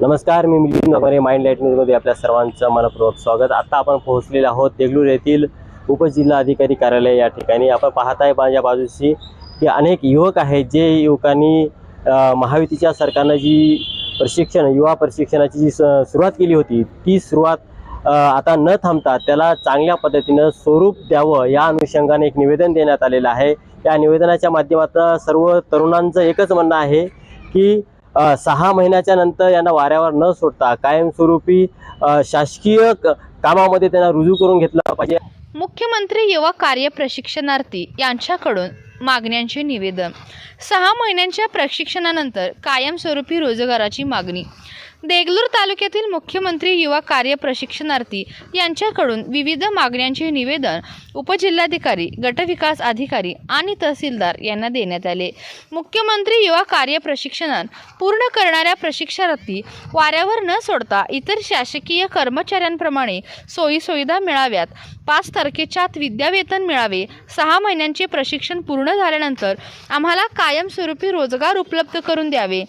नमस्कार मी मिलिंद नगरे mind light न्यूजमध्ये आपल्या सर्वांचं मनपूर्वक स्वागत. आता आपण पोहोचलेलो आहोत देगलूर येथील उपजिल्हा अधिकारी कार्यालय या ठिकाणी. आपण पाहत आहे माझ्या बाजूशी की अनेक युवक आहेत जे युवकांनी महायुतीच्या सरकारनं जी प्रशिक्षण युवा प्रशिक्षणाची जी स सुरुवात केली होती ती सुरुवात आता न थांबता त्याला चांगल्या पद्धतीनं स्वरूप द्यावं या अनुषंगाने एक निवेदन देण्यात आलेलं आहे. या निवेदनाच्या माध्यमातून सर्व तरुणांचं एकच म्हणणं आहे की सहा महिन्याच्या नंतर यांना वाऱ्यावर न सोडता कायमस्वरूपी शासकीय कामामध्ये त्यांना रुजू करून घेतलं पाहिजे. मुख्यमंत्री युवा कार्य प्रशिक्षणार्थी यांच्याकडून मागण्यांचे निवेदन. सहा महिन्यांच्या प्रशिक्षणानंतर कायमस्वरूपी रोजगाराची मागणी. देगलूर तालुक्यातील मुख्यमंत्री युवा कार्य प्रशिक्षणार्थी यांच्याकडून विविध मागण्यांचे निवेदन उपजिल्हाधिकारी गटविकास अधिकारी आणि तहसीलदार यांना देण्यात आले. मुख्यमंत्री युवा कार्य प्रशिक्षणात पूर्ण करणाऱ्या प्रशिक्षणार्थी वाऱ्यावर न सोडता इतर शासकीय कर्मचाऱ्यांप्रमाणे सोयीसुविधा मिळाव्यात. पाच तारखेच्या आत विद्यावेतन मिळावे. सहा महिन्यांचे प्रशिक्षण पूर्ण झाल्यानंतर आम्हाला कायमस्वरूपी रोजगार उपलब्ध करून द्यावे.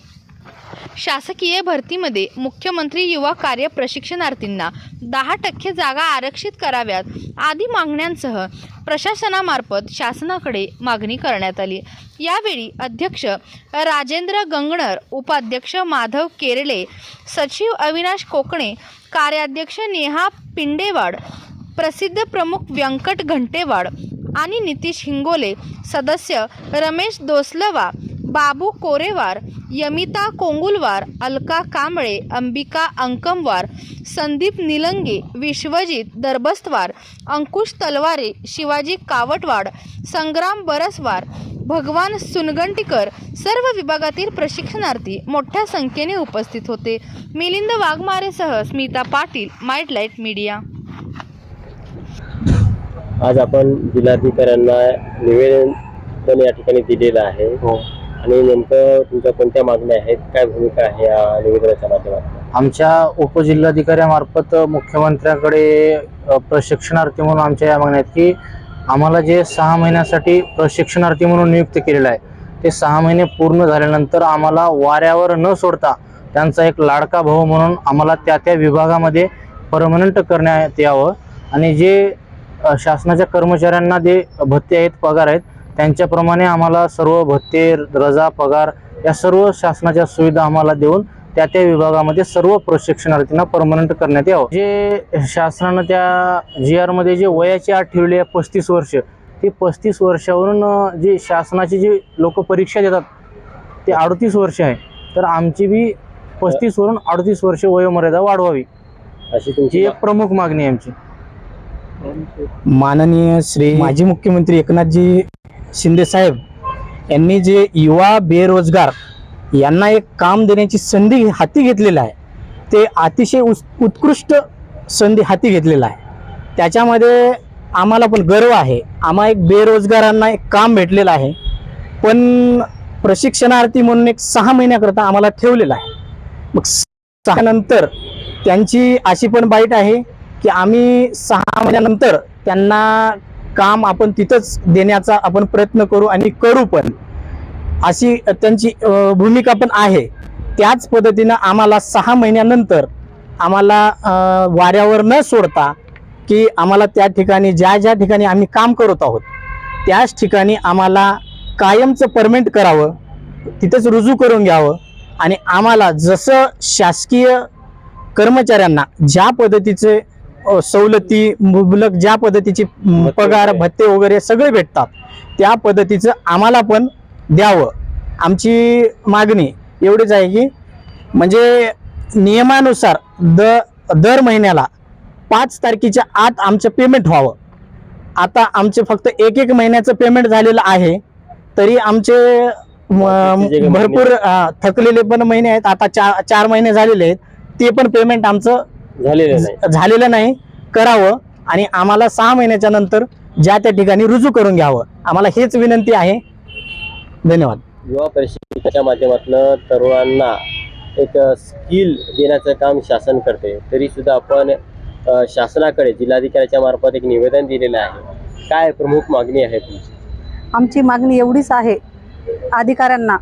शासकीय भरतीमध्ये मुख्यमंत्री युवा कार्य प्रशिक्षणार्थींना दहा टक्के जागा आरक्षित कराव्यात आदी मागण्यांसह प्रशासनामार्फत शासनाकडे मागणी करण्यात आली. यावेळी अध्यक्ष राजेंद्र गंगणर उपाध्यक्ष माधव केरळे सचिव अविनाश कोकणे कार्याध्यक्ष नेहा पिंडेवाड प्रसिद्ध प्रमुख व्यंकट घंटेवाड आणि नितीश हिंगोले सदस्य रमेश दोसलवा बाबू कोरेवार यमिता कोंगुलवार अलका कांबळे अंबिका अंकमवार संदीप निलंगे विश्वजित दरबस्तवार अंकुश तलवारे शिवाजी कावटवाड संग्राम बरसवार भगवान सुनगंटीकर सर्व विभागातील प्रशिक्षणार्थी मोठ्या संख्येने उपस्थित होते. Milind वाघमारेसह Smita Patil might light media. आज आपण जिल्हाधिकाऱ्यांना निवेदन पण या ठिकाणी दिलेलं आहे. आणि नेमकं तुमच्या कोणत्या मागण्या आहेत? काय भूमिका आहे या निवेदनाच्या माध्यमातून? आमच्या उपजिल्हाधिकाऱ्यामार्फत मुख्यमंत्र्याकडे प्रशिक्षणार्थी म्हणून आमच्या या मागण्या आहेत की आम्हाला जे सहा महिन्यासाठी प्रशिक्षणार्थी म्हणून नियुक्त केलेलं आहे ते सहा महिने पूर्ण झाल्यानंतर आम्हाला वाऱ्यावर न सोडता त्यांचा एक लाडका भाऊ म्हणून आम्हाला त्या त्या विभागामध्ये परमनंट करण्यात यावं. आणि जे शासनाच्या कर्मचाऱ्यांना जे भत्ते आहेत पगार आहेत त्यांच्याप्रमाणे आम्हाला सर्व भत्ते रजा पगार या सर्व शासनाच्या सुविधा आम्हाला देऊन त्या त्या विभागामध्ये सर्व प्रशिक्षणार्थींना परमनंट करण्यात यावं. जे शासनानं त्या जी आरमध्ये जे वयाची अट ठेवली आहे पस्तीस वर्ष ती पस्तीस वर्षावरून जी शासनाची जी लोक परीक्षा देतात ते अडतीस वर्ष आहे. तर आमची बी पस्तीसवरून अडतीस वर्ष वयोमर्यादा वाढवावी. अशी तुमची एक प्रमुख मागणी आहे आमची. माननीय श्री माजी मुख्यमंत्री एकनाथजी शिंदेसाहेब यांनी जे युवा बेरोजगार यांना एक काम देण्याची संधी हाती घेतलेलं आहे ते अतिशय उस उत्कृष्ट संधी हाती घेतलेला आहे. त्याच्यामध्ये आम्हाला पण गर्व आहे. आम्हा एक बेरोजगारांना एक काम भेटलेलं आहे. पण प्रशिक्षणार्थी म्हणून एक सहा महिन्याकरता आम्हाला ठेवलेलं आहे. मग सहा नंतर त्यांची अशी पण बाईट आहे की आम्ही सहा महिन्यानंतर त्यांना काम आपण तिथंच देण्याचा आपण प्रयत्न करू आणि करू पण. अशी त्यांची भूमिका पण आहे. त्याच पद्धतीनं आम्हाला सहा महिन्यानंतर आम्हाला वाऱ्यावर न सोडता की आम्हाला त्या ठिकाणी ज्या ज्या ठिकाणी आम्ही काम करत आहोत त्याच ठिकाणी आम्हाला कायमचं परमेंट करावं तिथंच रुजू करून घ्यावं आणि आम्हाला जसं शासकीय कर्मचाऱ्यांना ज्या पद्धतीचे सवलती मुबलक ज्या पद्धतीची पगार. भत्ते वगैरे सगळे भेटतात त्या पद्धतीचं आम्हाला पण द्यावं. आमची मागणी एवढीच आहे की म्हणजे नियमानुसार द दर महिन्याला पाच तारखेच्या आत आमचं पेमेंट व्हावं. आता आमचे फक्त एक एक महिन्याचं पेमेंट झालेलं आहे तरी आमचे भरपूर थकलेले पण महिने आहेत आता चार चार महिने झालेले आहेत ते पण पेमेंट आमचं झालेलं नाही. झालेलं नाही करावं आणि आम्हाला सहा महिन्याच्या नंतर ज्या त्या ठिकाणी रुजू करून घ्यावं. आम्हाला हेच विनंती आहे. धन्यवाद. युवा प्रशिक्षणाच्या माध्यमातून तरुणांना एक स्किल देण्याचं काम शासन करते. तरी सुद्धा आपण शासनाकडे जिल्हाधिकाऱ्याच्या मार्फत एक निवेदन दिलेलं आहे. काय प्रमुख मागणी आहे तुमची? आमची मागणी एवढीच आहे. अधिकाऱ्यांना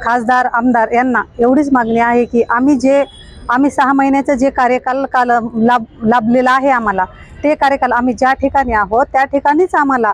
खासदार आमदार यांना एवढीच मागणी आहे की आम्ही जे आम्ही सहा महिन्याचं जे कार्यकाल काल लाभ लाभलेला आहे आम्हाला ते कार्यकाल आम्ही ज्या ठिकाणी आहोत त्या ठिकाणीच आम्हाला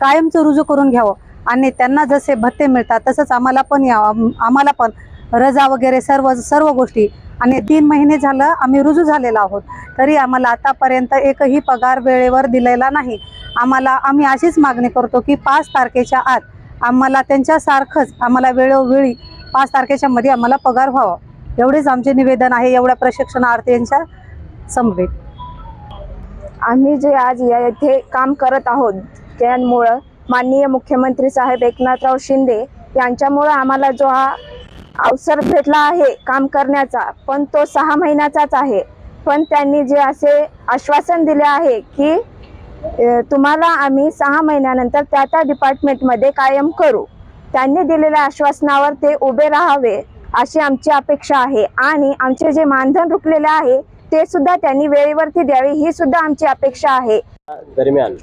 कायमचं रुजू करून घ्यावं. आणि त्यांना जसे भत्ते मिळतात तसंच आम्हाला पण यावं आम्हाला पण रजा वगैरे सर्व सर्व गोष्टी. आणि तीन महिने झालं आम्ही रुजू झालेलो आहोत. तरी आम्हाला आतापर्यंत एकही पगार वेळेवर दिलेला नाही. आम्हाला आम्ही अशीच मागणी करतो की पाच तारखेच्या आत आम्हाला त्यांच्यासारखंच आम्हाला वेळोवेळी पाच तारखेच्या मध्ये आम्हाला पगार व्हावा. एवढेच आमचे निवेदन आहे एवढ्या प्रशिक्षणार्थींच्या समवेत. आम्ही जे आज या येथे काम करत आहोत त्यामुळं माननीय मुख्यमंत्री साहेब एकनाथराव शिंदे यांच्यामुळं आम्हाला जो हा अवसर भेटला आहे काम करण्याचा पण तो सहा महिन्याचाच आहे. पण त्यांनी जे असे आश्वासन दिले आहे की तुम्हाला आम्ही सहा महिन्यानंतर त्या त्या डिपार्टमेंटमध्ये कायम करू. त्यांनी दिलेल्या आश्वासनावर ते उभे राहावे. अशी आमची अपेक्षा आहे. आणि आमचे जे मानधन रुकलेले आहे ते सुद्धा त्यांनी वेळेवरती द्यावे ही सुद्धा आमची अपेक्षा आहे. दरम्यान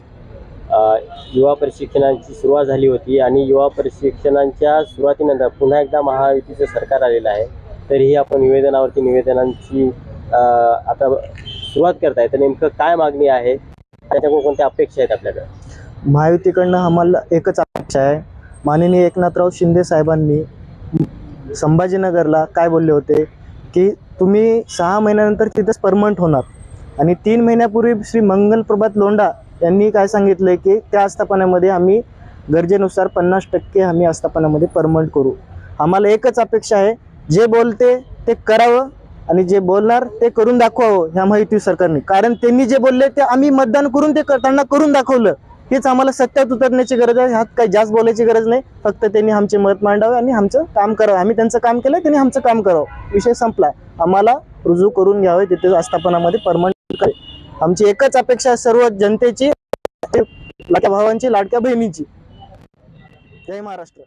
युवा प्रशिक्षणाची सुरुवात झाली होती आणि युवा प्रशिक्षणाच्या सुरुवातीनंतर पुन्हा एकदा महायुतीचं सरकार आलेलं आहे. तरीही आपण निवेदनावरती निवेदनांची आता सुरुवात करताय. तर नेमकं काय मागणी आहे? त्याच्याकडून कोणत्या अपेक्षा आहेत आपल्याकडे? महायुतीकडनं आम्हाला एकच अपेक्षा आहे. माननीय एकनाथराव शिंदे साहेबांनी संभाजीनगरला काय बोलले होते की तुम्ही सहा महिन्यानंतर तिथंच परमनंट होणार. आणि तीन महिन्यापूर्वी श्री मंगल प्रभात लोंढा यांनी काय सांगितलं की त्या आस्थापनामध्ये आम्ही गरजेनुसार पन्नास टक्के आम्ही आस्थापनामध्ये परमनंट करू. आम्हाला एकच अपेक्षा आहे जे बोलते ते करावं आणि जे बोलणार ते करून दाखवावं ह्या माहिती सरकारने. कारण त्यांनी जे बोलले ते आम्ही मतदान करून ते करताना करून दाखवलं. हेच आम्हाला सत्यात उतरण्याची गरज आहे. ह्यात काही जास्त बोलायची गरज नाही. फक्त त्यांनी आमचे मत मांडावे आणि आमचं काम करावं. आम्ही त्यांचं काम केलं त्यांनी आमचं काम करावं. विषय संपला आम्हाला रुजू करून घ्यावे तिथे आस्थापनामध्ये परमनंट करे आमची एकच अपेक्षा सर्व जनतेची लाडक्या भावांची लाडक्या बहिणीची. जय महाराष्ट्र.